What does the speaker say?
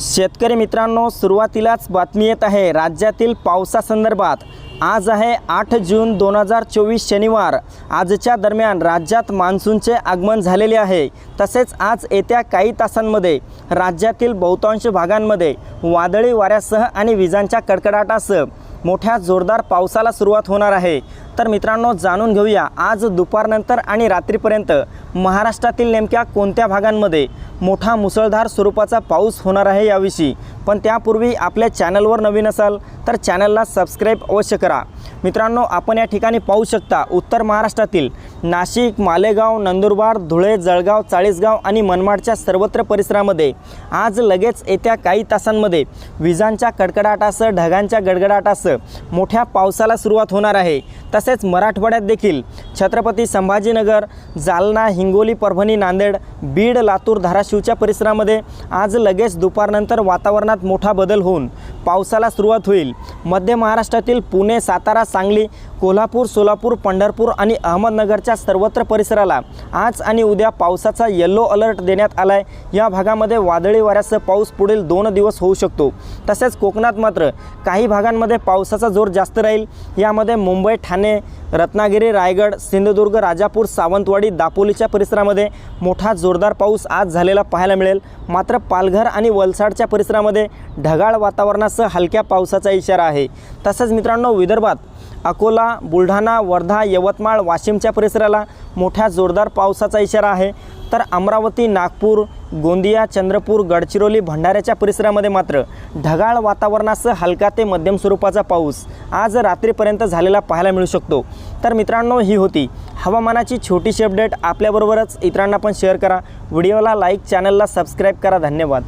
शेतकरी मित्रांनो सुरुवातीलाच बातमी येत आहे राज्यातील पावसासंदर्भात. आज आहे आठ जून दोन हजार चोवीस शनिवार. आजच्या दरम्यान राज्यात मान्सूनचे आगमन झालेले आहे. तसेच आज येत्या काही तासांमध्ये राज्यातील बहुतांश भागांमध्ये वादळी वाऱ्यासह आणि विजांच्या कडकडाटासह मोठ्या जोरदार पावसाला सुरुवात होणार आहे. तर मित्रांनो जाणून घेऊया आज दुपारनंतर आणि रात्रीपर्यंत महाराष्ट्रातील नेमक्या कोणत्या भागांमध्ये मोठा मुसळधार स्वरूपाचा पाऊस होणार आहे याविषयी. पण त्यापूर्वी आपल्या चॅनलवर नवीन असाल तर चॅनलला सबस्क्राईब अवश्य करा. मित्रांनो आपण या ठिकाणी पाहू शकता उत्तर महाराष्ट्रातील नाशिक मालेगाव नंदुरबार धुळे जळगाव चाळीसगाव आणि मनमाडच्या सर्वत्र परिसरामध्ये आज लगेच येत्या काही तासांमध्ये विजांच्या कडकडाटासह ढगांच्या गडगडाटासह मोठ्या पावसाला सुरुवात होणार आहे. तसेच मराठवाड्यात देखील छत्रपती संभाजीनगर जालना हिंगोली परभणी नांदेड बीड लातूर धाराशिवच्या परिसरामध्ये आज लगेच दुपारनंतर वातावरणात मोठा बदल होऊन पावसाला सुरुवात होईल. मध्य महाराष्ट्रातील पुणे सातारा सांगली कोल्हापूर सोलापूर पंढरपूर आणि अहमदनगरच्या सर्वत्र परिसराला आज आणि उद्या पावसाचा येल्लो अलर्ट देण्यात आला आहे या भागामध्ये वादळी वाऱ्यासह पाऊस पुढील दोन दिवस होऊ शकतो. तसेच कोकणात मात्र काही भागांमध्ये पावसाचा जोर जास्त राहील. यामध्ये मुंबई ठाणे रत्नागिरी रायगड सिंधुदुर्ग राजापूर सावंतवाडी दापोलीच्या परिसरामध्ये मोठा जोरदार पाऊस आज झालेला पाहायला मिळेल. मात्र पालघर आणि वलसाडच्या परिसरामध्ये ढगाळ वातावरणासह हलक्या पावसाचा इशारा आहे. तसंच मित्रांनो विदर्भात अकोला बुलढाणा वर्धा यवतमाळ वाशिमच्या परिसराला मोठ्या जोरदार पावसाचा इशारा आहे. तर अमरावती नागपूर गोंदिया चंद्रपूर गडचिरोली भंडाऱ्याच्या परिसरामध्ये मात्र ढगाळ वातावरणासह हलका ते मध्यम स्वरूपाचा पाऊस आज रात्रीपर्यंत झालेला पाहायला मिळू शकतो. तर मित्रांनो ही होती हवामानाची छोटीशी अपडेट. आपल्याबरोबरच इतरांना पण शेअर करा. व्हिडिओला लाईक चॅनलला सबस्क्राईब करा. धन्यवाद.